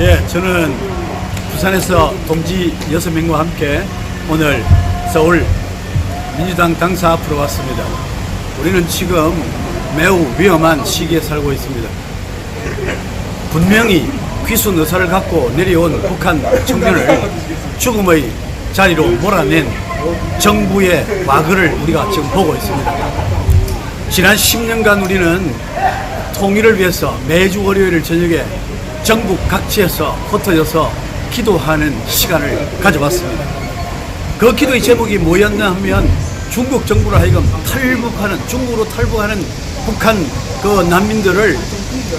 예, 저는 부산에서 동지 6명과 함께 오늘 서울 민주당 당사 앞으로 왔습니다. 우리는 지금 매우 위험한 시기에 살고 있습니다. 분명히 귀순 의사를 갖고 내려온 북한 청년을 죽음의 자리로 몰아낸 정부의 과거를 우리가 지금 보고 있습니다. 지난 10년간 우리는 통일을 위해서 매주 월요일 저녁에 전국 각지에서 흩어져서 기도하는 시간을 가져왔습니다. 그 기도의 제목이 뭐였나 하면 중국 정부를 하여금 탈북하는 중국으로 탈북하는 북한 그 난민들을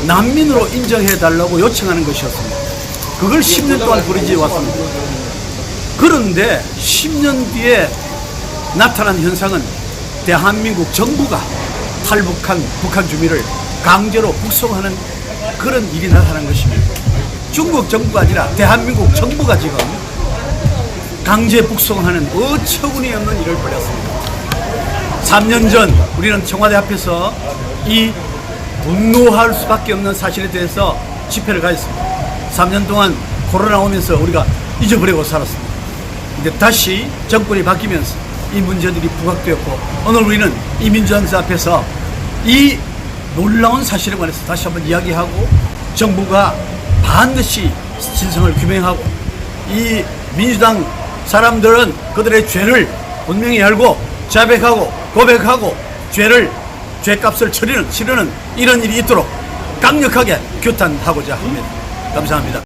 난민으로 인정해 달라고 요청하는 것이었습니다. 그걸 10년 동안 부르지 왔습니다. 그런데 10년 뒤에 나타난 현상은 대한민국 정부가 탈북한 북한 주민을 강제로 북송하는 그런 일이 나타난 것입니다. 중국 정부가 아니라 대한민국 정부가 지금 강제 북송하는 어처구니 없는 일을 벌였습니다. 3년 전 우리는 청와대 앞에서 이 분노할 수밖에 없는 사실에 대해서 집회를 가했습니다. 3년 동안 코로나 오면서 우리가 잊어버리고 살았습니다. 근데 다시 정권이 바뀌면서 이 문제들이 부각되었고 오늘 우리는 이 민주당사 앞에서 이 놀라운 사실에 관해서 다시 한번 이야기하고 정부가 반드시 진상을 규명하고 이 민주당 사람들은 그들의 죄를 분명히 알고 자백하고 고백하고 죄를 죄값을 치르는 치르는 이런 일이 있도록 강력하게 규탄하고자 합니다. 감사합니다.